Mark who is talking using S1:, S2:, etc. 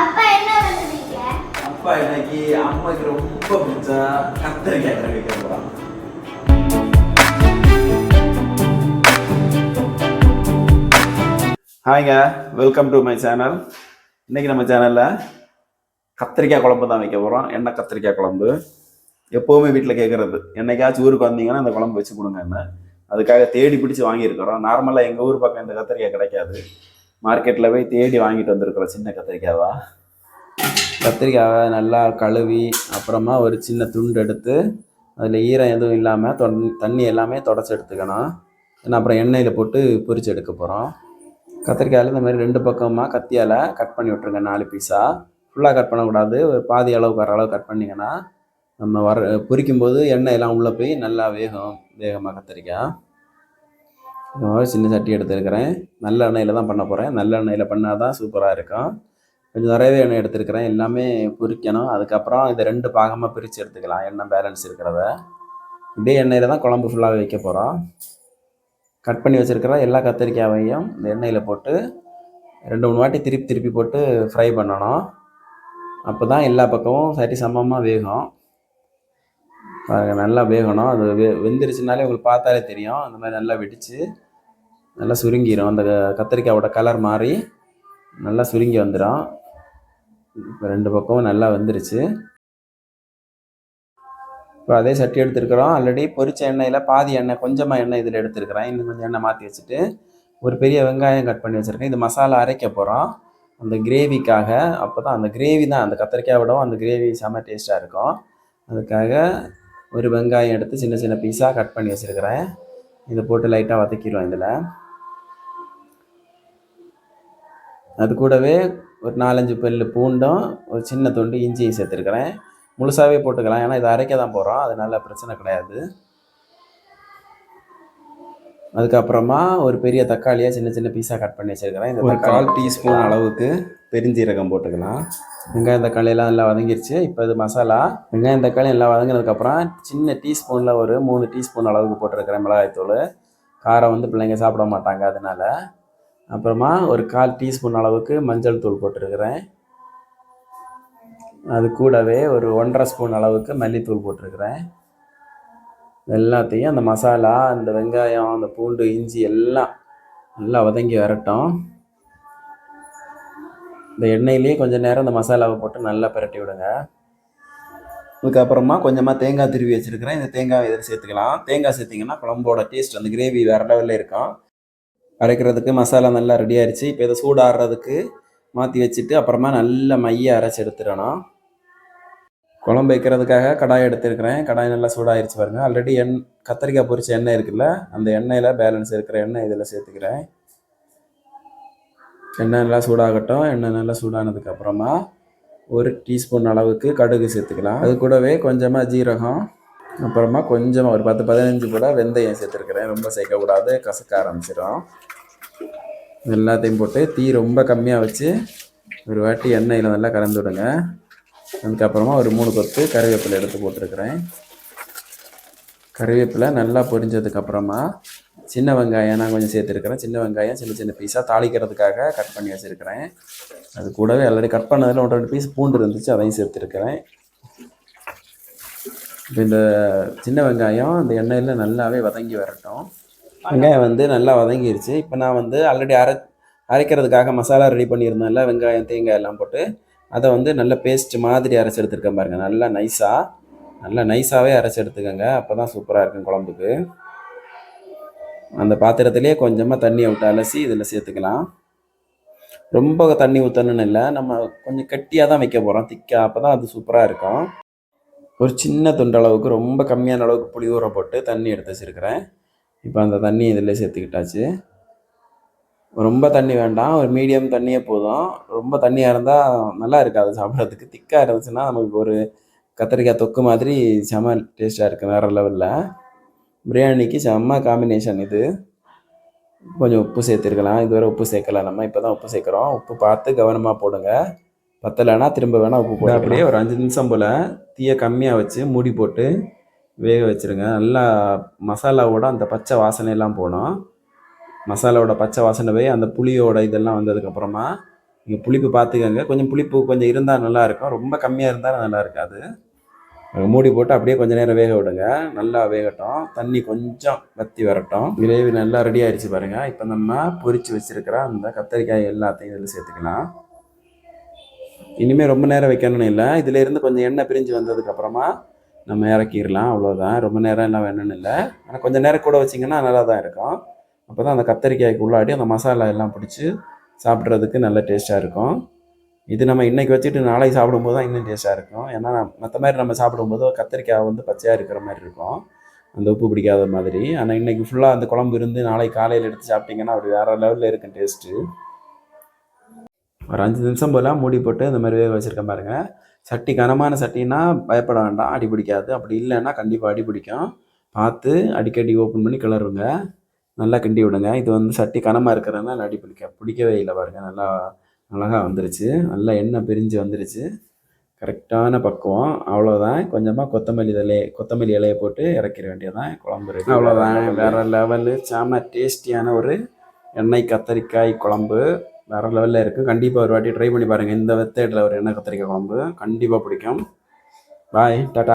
S1: அப்பா என்ன பண்ணுறீங்க
S2: அப்பா இன்னைக்கு அம்மாக்கு ரொம்ப பிடிச்ச கத்திரிக்காய் கறி வைக்க ஹாய்ங்க வெல்கம் டு மை சேனல் இன்னைக்கு நம்ம சேனலில் கத்திரிக்காய் குழம்பு தான் வைக்க போகிறோம் எண்ணெய் கத்திரிக்காய் குழம்பு? எப்போவுமே வீட்டில் கேட்குறது என்னைக்காச்சும் ஊருக்கு வந்தீங்கன்னா இந்த குழம்பு வச்சு கொடுங்க என்ன. அதுக்காக தேடி பிடிச்சி வாங்கியிருக்கிறோம். நார்மலாக எங்கள் ஊர் பக்கம் இந்த கத்திரிக்காய் கிடைக்காது. மார்க்கெட்டில் போய் தேடி வாங்கிட்டு வந்திருக்கிறோம் சின்ன கத்திரிக்காவா? கத்திரிக்காவை நல்லா கழுவி அப்புறமா ஒரு சின்ன துண்டு எடுத்து அதில் ஈரம் எதுவும் இல்லாமல் தொன் தண்ணி எல்லாமே தொடச்சி எடுத்துக்கணும். ஏன்னா அப்புறம் எண்ணெயில் போட்டு பொரிச்சு எடுக்க போகிறோம் கத்திரிக்காயில் இந்த மாதிரி ரெண்டு பக்கமாக கத்தியால் கட் பண்ணி விட்ருங்க நாலு பீஸாக ஃபுல்லாக கட் பண்ணக்கூடாது. ஒரு பாதி அளவுக்கு வர அளவு கட் பண்ணிங்கன்னா நம்ம வர பொரிக்கும் போது எண்ணெய் எல்லாம் உள்ளே போய் நல்லா வேகும் வேகமாக கத்திரிக்காய். சின்ன சட்டி எடுத்துருக்கிறேன். நல்ல எண்ணெயில் தான் பண்ண போகிறேன் நல்ல எண்ணெயில் பண்ணால் தான் சூப்பராக இருக்கும். கொஞ்சம் நிறையவே எண்ணெய் எடுத்துருக்கிறேன். எல்லாமே பொரிக்கணும் அதுக்கப்புறம் இதை ரெண்டு பாகமாக பிரித்து எடுத்துக்கலாம். எண்ணெய் பேலன்ஸ் இருக்கிறத. இதே எண்ணெயில் தான் குழம்பு ஃபுல்லாக வைக்க போகிறோம் கட் பண்ணி வச்சுருக்கிற எல்லா கத்திரிக்காயையும் இந்த எண்ணெயில் போட்டு ரெண்டு மூணு வாட்டி திருப்பி திருப்பி போட்டு ஃப்ரை பண்ணணும். அப்போ தான் எல்லா பக்கமும் சரி சமமாக வேகும். நல்லா வேகணும். அது வெ வெந்துருச்சுனாலே உங்களுக்கு பார்த்தாலே தெரியும். அந்த மாதிரி நல்லா வெடித்து நல்லா சுருங்கிடும் அந்த கத்திரிக்காயோட கலர் மாறி நல்லா சுருங்கி வந்துடும் இப்போ ரெண்டு பக்கமும் நல்லா வந்துருச்சு. இப்போ அதே சட்டி எடுத்துருக்குறோம். ஆல்ரெடி பொரிச்ச எண்ணெயில் பாதி எண்ணெய் கொஞ்சமாக எண்ணெய் இதில் எடுத்துருக்குறேன். இன்னும் கொஞ்சம் எண்ணெய் மாற்றி வச்சுட்டு ஒரு பெரிய வெங்காயம் கட் பண்ணி வச்சுருக்கேன். இது மசாலா அரைக்க போகிறோம் அந்த கிரேவிக்காக அப்போ தான் அந்த கிரேவி தான். அந்த கத்திரிக்காய் விடவும் அந்த கிரேவி செம்ம டேஸ்ட்டாக இருக்கும். அதுக்காக ஒரு வெங்காயம் எடுத்து சின்ன சின்ன பீஸாக கட் பண்ணி வச்சுருக்கிறேன். இதை போட்டு லைட்டாக வதக்கிடுவோம் இதில். அது கூடவே ஒரு நாலஞ்சு பல்லு பூண்டும் ஒரு சின்ன துண்டு இஞ்சியும் சேர்த்துருக்குறேன். முழுசாகவே போட்டுக்கலாம் ஏன்னா இதை அரைக்க தான் போகிறோம் அதனால் பிரச்சனை கிடையாது. அதுக்கப்புறமா ஒரு பெரிய தக்காளியை சின்ன சின்ன பீஸாக கட் பண்ணி வச்சுருக்கிறேன். இந்த ஒரு கால் டீஸ்பூன் அளவுக்கு பெருஞ்சீரகம் போட்டுக்கலாம். வெங்காயம் தக்காளியெல்லாம் நல்லா வதங்கிருச்சு. இப்போ இது மசாலா. வெங்காயம் தக்காளி எல்லாம் வதங்கினதுக்கப்புறம் சின்ன டீஸ்பூனில் ஒரு மூணு டீஸ்பூன் அளவுக்கு போட்டிருக்கிறேன் மிளகாய்த்தூள். காரம் வந்து பிள்ளைங்க சாப்பிட மாட்டாங்க அதனால. அப்புறமா ஒரு கால் டீஸ்பூன் அளவுக்கு மஞ்சள் தூள் போட்டிருக்கிறேன். அது கூடவே ஒரு ஒன்றரை ஸ்பூன் அளவுக்கு மல்லித்தூள் போட்டிருக்கிறேன். எல்லாத்தையும் அந்த மசாலா அந்த வெங்காயம் அந்த பூண்டு இஞ்சி எல்லாம் நல்லா வதங்கி வரட்டும். இந்த எண்ணெயிலேயே கொஞ்சம் நேரம் இந்த மசாலாவை போட்டு நல்லா பிரட்டி விடுங்க. அதுக்கப்புறமா கொஞ்சமாக தேங்காய் திருவி வச்சுருக்கிறேன். இந்த தேங்காய் இதில் சேர்த்துக்கலாம். தேங்காய் சேர்த்திங்கன்னா குழம்போட டேஸ்ட் அந்த கிரேவி வேறு லெவலில் இருக்கும். அரைக்கிறதுக்கு மசாலா நல்லா ரெடி ஆயிடுச்சு இப்போ இதை சூடாடுறதுக்கு மாற்றி வச்சுட்டு அப்புறமா நல்ல மைய அரைச்சி எடுத்துடணும். குழம்பு வைக்கிறதுக்காக கடாய் எடுத்துருக்கிறேன். கடாய் நல்லா சூடாகிடுச்சு பாருங்க. ஆல்ரெடி எண் கத்திரிக்காய் பொரிச்ச எண்ணெய் இருக்குல்ல அந்த எண்ணெயில் பேலன்ஸ் இருக்கிற எண்ணெய் இதில் சேர்த்துக்கிறேன். எண்ணெய் நல்லா சூடாகட்டும். எண்ணெய் நல்லா சூடானதுக்கு அப்புறமா ஒரு டீஸ்பூன் அளவுக்கு கடுகு சேர்த்துக்கலாம். அது கூடவே கொஞ்சமாக ஜீரகம் அப்புறமா கொஞ்சமாக ஒரு பத்து பதினஞ்சு கூட வெந்தயம் சேர்த்துருக்குறேன். ரொம்ப சேர்க்கக்கூடாது கசக்க ஆரம்பிச்சிடும் எல்லாத்தையும் போட்டு தீ ரொம்ப கம்மியாக வச்சு ஒரு வாட்டி எண்ணெயில் நல்லா கலந்து விடுங்க. அதுக்கப்புறமா ஒரு மூணு கொத்து கருவேப்பிலை எடுத்து போட்டிருக்கிறேன். கருவேப்பிலை நல்லா பொரிஞ்சதுக்கப்புறமா சின்ன வெங்காயம் நான் கொஞ்சம் சேர்த்துருக்கிறேன். சின்ன வெங்காயம் சின்ன சின்ன பீஸாக தாளிக்கிறதுக்காக கட் பண்ணி வச்சுருக்கிறேன். அது கூடவே ஆல்ரெடி கட் பண்ணதில் ஒன்று ரெண்டு பீஸ் பூண்டு இருந்துச்சு அதையும் சேர்த்துருக்கிறேன். இப்போ இந்த சின்ன வெங்காயம் இந்த எண்ணெயில் நல்லாவே வதங்கி வரட்டும். வெங்காயம் வந்து நல்லா வதங்கிருச்சு. இப்போ நான் வந்து ஆல்ரெடி அரை அரைக்கிறதுக்காக மசாலா ரெடி பண்ணியிருந்தேன்ல வெங்காயம் தேங்காய் எல்லாம் போட்டு அதை வந்து நல்ல பேஸ்ட் மாதிரி அரைச்சி எடுத்துருக்கேன் பாருங்கள் நல்லா நைஸாக நல்லா நைஸாகவே அரைச்சி எடுத்துக்கோங்க. அப்போ தான் சூப்பராக இருக்கும் குழம்புக்கு. அந்த பாத்திரத்திலே கொஞ்சமாக தண்ணியை விட்டு அலசி இதில் சேர்த்துக்கலாம். ரொம்ப தண்ணி ஊற்றணும்னு இல்லை. நம்ம கொஞ்சம் கட்டியாக தான் வைக்க போகிறோம் திக்காக அப்போ தான் அது சூப்பராக இருக்கும். ஒரு சின்ன துண்டு அளவுக்கு ரொம்ப கம்மியான அளவுக்கு புளி ஊற போட்டு தண்ணி எடுத்து வச்சுருக்கிறேன். இப்போ அந்த தண்ணி இதில் சேர்த்துக்கிட்டாச்சு. ரொம்ப தண்ணி வேண்டாம். ஒரு மீடியம் தண்ணியே போதும். ரொம்ப தண்ணியாக இருந்தால் நல்லா இருக்காது சாப்பிட்றதுக்கு. திக்காக இருந்துச்சுன்னா நமக்கு ஒரு கத்திரிக்காய் தொக்கு மாதிரி செம டேஸ்ட்டாக இருக்கும் வேறு லெவலில் பிரியாணிக்கு செம்ம காம்பினேஷன் இது. கொஞ்சம் உப்பு சேர்த்துருக்கலாம். இதுவரை உப்பு சேர்க்கல. நம்ம இப்போ தான் உப்பு சேர்க்குறோம். உப்பு பார்த்து கவனமாக போடுங்க. பத்தலைன்னா திரும்ப வேணால் உப்பு போட அப்படியே ஒரு அஞ்சு நிமிஷம் போல் தீயை கம்மியாக வச்சு மூடி போட்டு வேக வச்சுருங்க. நல்லா மசாலாவோட அந்த பச்சை வாசனை எல்லாம் போகணும். மசாலாவோட பச்சை வாசனை போய் அந்த புளியோட இதெல்லாம் வந்ததுக்கப்புறமா நீங்கள் புளிப்பு பார்த்துக்கோங்க. கொஞ்சம் புளிப்பு கொஞ்சம் இருந்தால் நல்லாயிருக்கும் ரொம்ப கம்மியாக இருந்தால் நல்லா இருக்காது. மூடி போட்டு அப்படியே கொஞ்சம் நேரம் வேக விடுங்க. நல்லா வேகட்டும். தண்ணி கொஞ்சம் வத்தி வரட்டும். கிரேவி நல்லா ரெடி ஆயிடுச்சு பாருங்கள் இப்போ நம்ம பொரித்து வச்சுருக்கிற அந்த கத்தரிக்காய் எல்லாத்தையும் இதில் சேர்த்துக்கலாம். இனிமேல் ரொம்ப நேரம் வைக்கணும்னு இல்லை. இதிலேருந்து கொஞ்சம் எண்ணெய் பிரிஞ்சு வந்ததுக்கப்புறமா நம்ம இறக்கிடலாம். அவ்வளோதான் ரொம்ப நேரம் எல்லாம் வேணும்னு இல்லை. ஆனால் கொஞ்சம் நேரம் கூட வச்சிங்கன்னா நல்லா தான் இருக்கும். அப்போ தான் அந்த கத்தரிக்காய்க்கு உள்ளாடி அந்த மசாலா எல்லாம் பிடிச்சி சாப்பிட்றதுக்கு நல்ல டேஸ்ட்டாக இருக்கும். இது நம்ம இன்றைக்கி வச்சுட்டு நாளைக்கு சாப்பிடும்போது தான் இன்னும் டேஸ்ட்டாக இருக்கும். ஏன்னா மற்ற மாதிரி நம்ம சாப்பிடும்போது கத்திரிக்காய் வந்து பச்சையாக இருக்கிற மாதிரி இருக்கும். அந்த உப்பு பிடிக்காத மாதிரி. ஆனால் இன்னைக்கு ஃபுல்லாக அந்த குழம்பு இருந்து நாளைக்கு காலையில் எடுத்து சாப்பிட்டீங்கன்னா அப்படி வேறு லெவலில் இருக்கும் டேஸ்ட்டு ஒரு அஞ்சு நிமிஷம் போல் மூடி போட்டு இந்த மாதிரி வேக வச்சுருக்க பாருங்கள் சட்டி கனமான சட்டினா பயப்பட வேண்டாம். அடி பிடிக்காது. அப்படி இல்லைன்னா கண்டிப்பாக அடி பிடிக்கும். பார்த்து அடிக்கடி ஓப்பன் பண்ணி கிளறுங்க. நல்லா கிண்டி விடுங்க. இது வந்து சட்டி கனமாக இருக்கிறதுனால அடி பிடிக்க பிடிக்கவே இல்லை பாருங்கள் நல்லா அழகாக வந்துருச்சு. நல்லா எண்ணெய் பிரிஞ்சு வந்துருச்சு. கரெக்டான பக்குவம். அவ்வளோதான் கொஞ்சமாக கொத்தமல்லி இலையை கொத்தமல்லி இலையை போட்டு இறக்கிற வேண்டியதான் குழம்பு ரெடி அவ்வளோதான் வேறு லெவலு செம டேஸ்டியான ஒரு எண்ணெய் கத்தரிக்காய் குழம்பு. வேறு லெவலில் இருக்குது கண்டிப்பாக ஒரு வாட்டி ட்ரை பண்ணி பாருங்கள் இந்த மெத்தேடில் ஒரு எண்ணெய் கத்தரிக்காய் குழம்பு. கண்டிப்பாக பிடிக்கும். பாய் டாட்டா